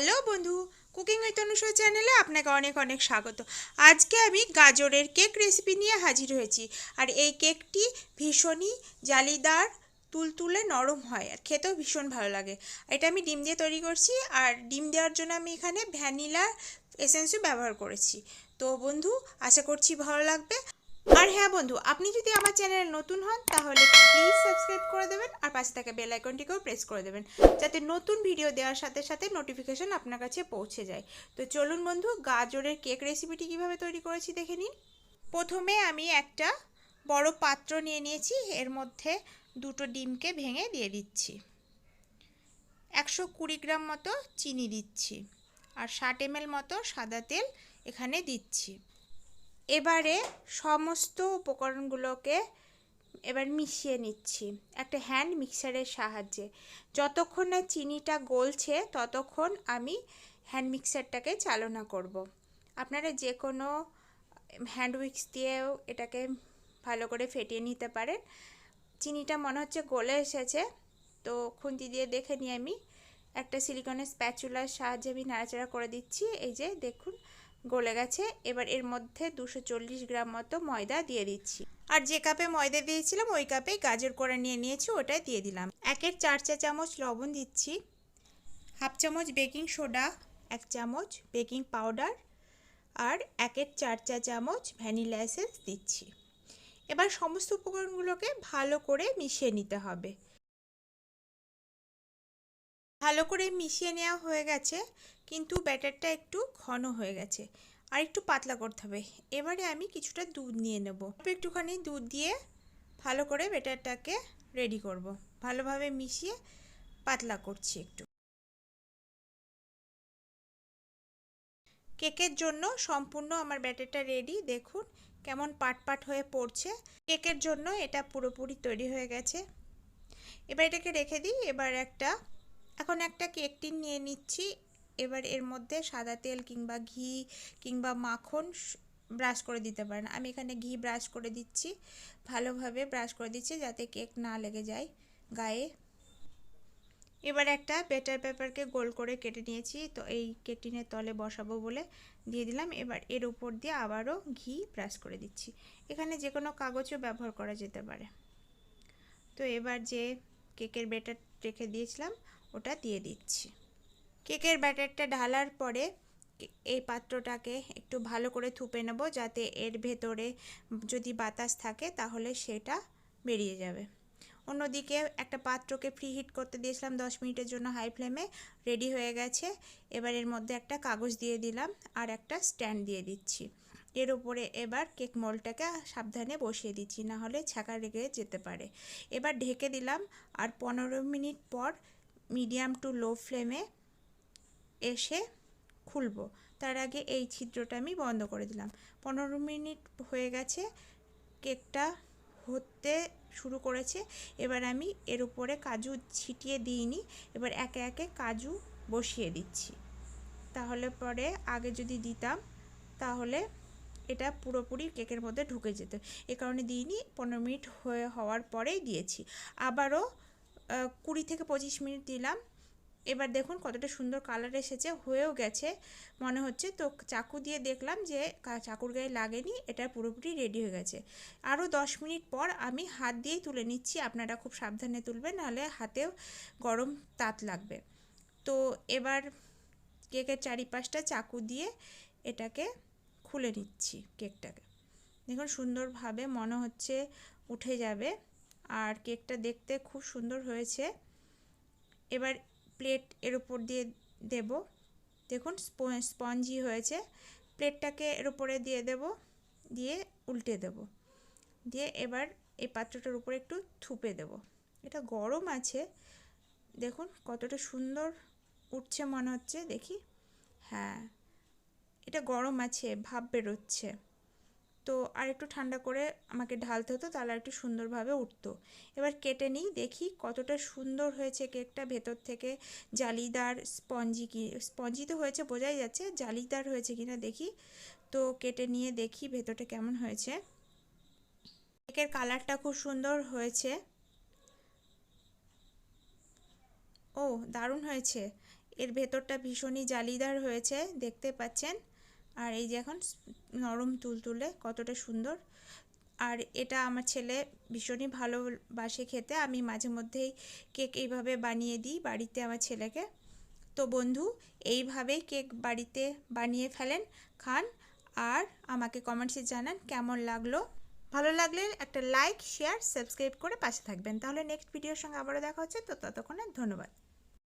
Hello বন্ধু, cooking with অনুষয় চ্যানেলে আপনাকে অনেক অনেক স্বাগত। আজকে আমি গাজরের কেক রেসিপি নিয়ে হাজির হয়েছি। আর এই কেকটি ভীষণই জালিদার, তুলতুলে নরম হয় আর খেতেও ভীষণ ভালো লাগে। এটা আমি ডিম দিয়ে তৈরি করছি আর ডিম দেওয়ার জন্য আমি এখানে ভ্যানিলা এসেন্সও ব্যবহার করেছি। তো বন্ধু, আশা করছি ভালো লাগবে। আর হ্যাঁ বন্ধু, আপনি যদি আমার চ্যানেলে নতুন হন, তাহলে প্লিজ সাবস্ক্রাইব করে দেবেন আর পাশে থাকা বেল আইকনটিকেও প্রেস করে দেবেন, যাতে নতুন ভিডিও দেওয়ার সাথে সাথে নোটিফিকেশন আপনার কাছে পৌঁছে যায়। তো চলুন বন্ধু, গাজরের কেক রেসিপিটি কীভাবে তৈরি করেছি দেখে নিন। প্রথমে আমি একটা বড় পাত্র নিয়ে নিয়েছি, এর মধ্যে দুটো ডিমকে ভেঙে দিয়ে দিচ্ছি। একশো কুড়ি গ্রাম মতো চিনি দিচ্ছি, আর ষাট এমএল মতো সাদা তেল এখানে দিচ্ছি। এবারে সমস্ত উপকরণগুলোকে এবার মিশিয়ে নিচ্ছি। একটা হ্যান্ড মিক্সারের সাহায্যে। যতক্ষণ না চিনিটা গলছে, ততক্ষণ আমি হ্যান্ড মিক্সারটাকে চালনা করব। আপনারা যে কোনো হ্যান্ড উইক্স দিয়েও এটাকে ভালো করে ফেটিয়ে নিতে পারেন। চিনিটা মনে হচ্ছে গলে এসেছে। তো খুন্তি দিয়ে দেখে নিয়ে আমি। একটা সিলিকনের স্প্যাচুলার সাহায্যে আমি নাড়াচাড়া করে দিচ্ছি। এই যে দেখুন গলে গেছে। এবার এর মধ্যে দুশো গ্রাম মতো ময়দা দিয়ে দিচ্ছি। আর যে কাপে ময়দা দিয়েছিলাম, ওই কাপে গাজর করে নিয়ে নিয়েছি, ওটাই দিয়ে দিলাম। একের চার চা চামচ লবণ দিচ্ছি। হাফ চামচ বেকিং সোডা, এক চামচ বেকিং পাউডার, আর একের চার চা চামচ ভ্যানিলা এসেন্স দিচ্ছি। এবার সমস্ত উপকরণগুলোকে ভালো করে মিশিয়ে নিতে হবে। ভালো করে মিশিয়ে নেওয়া হয়ে গেছে, কিন্তু ব্যাটারটা একটু ঘন হয়ে গেছে। আর একটু পাতলা করতে হবে। এবারে আমি কিছুটা দুধ নিয়ে নেব। একটুখানি দুধ দিয়ে ভালো করে ব্যাটারটাকে রেডি করব। ভালোভাবে মিশিয়ে পাতলা করছি একটু। কেকের জন্য সম্পূর্ণ আমার ব্যাটারটা রেডি দেখুন কেমন পাট পাট হয়ে পড়ছে। কেকের জন্য এটা পুরোপুরি তৈরি হয়ে গেছে। এবার এটাকে রেখে দিই। এবার একটা এখন একটা কেক টিন নিয়ে নিচ্ছি। এবার এর মধ্যে সাদা তেল কিংবা ঘি কিংবা মাখন ব্রাশ করে দিতে পারেন। আমি এখানে ঘি ব্রাশ করে দিচ্ছি। ভালোভাবে ব্রাশ করে দিচ্ছি যাতে কেক না লেগে যায় গায়ে। এবার একটা বেটার পেপারকে গোল করে কেটে নিয়েছি। তো এই কেটিনের তলে বসাবো বলে দিয়ে দিলাম। এবার এর উপর দিয়ে আবারও ঘি ব্রাশ করে দিচ্ছি। এখানে যে কোনো কাগজও ব্যবহার করা যেতে পারে। তো এবার যে কেকের বেটার রেখে দিয়েছিলাম ওটা দিয়ে দিচ্ছি। কেকের ব্যাটারটা ঢালার পরে এই পাত্রটাকে একটু ভালো করে থুপে নেব যাতে এর ভেতরে যদি বাতাস থাকে তাহলে সেটা বেরিয়ে যাবে। অন্যদিকে একটা পাত্রকে ফ্রি হিট করতে দিয়েছিলাম দশ মিনিটের জন্য হাই ফ্লেমে, রেডি হয়ে গেছে। এবার এর মধ্যে একটা কাগজ দিয়ে দিলাম আর একটা স্ট্যান্ড দিয়ে দিচ্ছি। এর উপরে এবার কেক মোলটাকে সাবধানে বসিয়ে দিচ্ছি না হলে ছাকা লেগে যেতে পারে। এবার ঢেকে দিলাম আর পনেরো মিনিট পর মিডিয়াম টু লো ফ্লেমে এসে খুলবো। তার আগে এই ছিদ্রটা আমি বন্ধ করে দিলাম। পনেরো মিনিট হয়ে গেছে, কেকটা হতে শুরু করেছে। এবার আমি এর উপরে কাজু ছিটিয়ে দিইনি, এবার একে একে কাজু বসিয়ে দিচ্ছি। তাহলে পরে আগে যদি দিতাম, তাহলে এটা পুরোপুরি কেকের মধ্যে ঢুকে যেত। এ কারণে দিইনি, পনেরো মিনিট হয়ে হওয়ার পরেই দিয়েছি। আবারও কুড়ি থেকে পঁচিশ মিনিট দিলাম। এবার দেখুন কতটা সুন্দর কালার এসেছে, হয়েও গেছে। মনে হচ্ছে তো চাকু দিয়ে দেখলাম যে চাকুর গায়ে লাগেনি, এটা পুরোপুরি রেডি হয়ে গেছে। আরও দশ মিনিট পর আমি হাত দিয়েই তুলে নিচ্ছি, আপনারা খুব সাবধানে তুলবেন, নাহলে হাতেও গরম তাত লাগবে। তো এবার কেকের চারিপাশটা চাকু দিয়ে এটাকে খুলে নিচ্ছি কেকটাকে। দেখুন সুন্দরভাবে মনে হচ্ছে উঠে যাবে। আর কেকটা দেখতে খুব সুন্দর হয়েছে। এবার প্লেট এর উপর দিয়ে দেব। দেখুন স্পঞ্জি হয়েছে। প্লেটটাকে এর উপরে দিয়ে দেব, দিয়ে উল্টে দেব। দিয়ে এবার এই পাত্রটার উপরে একটু থুপে দেব। এটা গরম আছে। দেখুন, কতটা সুন্দর উঠছে মনে হচ্ছে, দেখি। হ্যাঁ এটা গরম আছে, ভাব বেরোচ্ছে। তো আর একটু ঠান্ডা করে আমাকে ঢালতে হতো, তাহলে একটু সুন্দরভাবে উঠতো। এবার কেটে নিই, দেখি কতটা সুন্দর হয়েছে কেকটা ভেতর থেকে। জালিদার স্পঞ্জি কি, স্পঞ্জি তো হয়েছে বোঝাই যাচ্ছে, জালিদার হয়েছে কিনা দেখি। তো কেটে নিয়ে দেখি ভেতরটা কেমন হয়েছে। কেকের কালারটা খুব সুন্দর হয়েছে। ও, দারুণ হয়েছে। এর ভেতরটা ভীষণই জালিদার হয়েছে, দেখতে পাচ্ছেন? আর এই যে এখন নরম তুলতুলে কতটা সুন্দর। আর এটা আমার ছেলে ভীষণই ভালোবাসে খেতে। আমি মাঝে মধ্যেই কেক এইভাবে বানিয়ে দিই বাড়িতে আমার ছেলেকে। তো বন্ধু, এইভাবেই কেক বাড়িতে বানিয়ে ফেলেন, খান আর আমাকে কমেন্টসে জানান কেমন লাগল। ভালো লাগলে একটা লাইক শেয়ার সাবস্ক্রাইব করে পাশে থাকবেন। তাহলে নেক্সট ভিডিওর সঙ্গে আবারও দেখা হচ্ছে। তো ততক্ষণে ধন্যবাদ।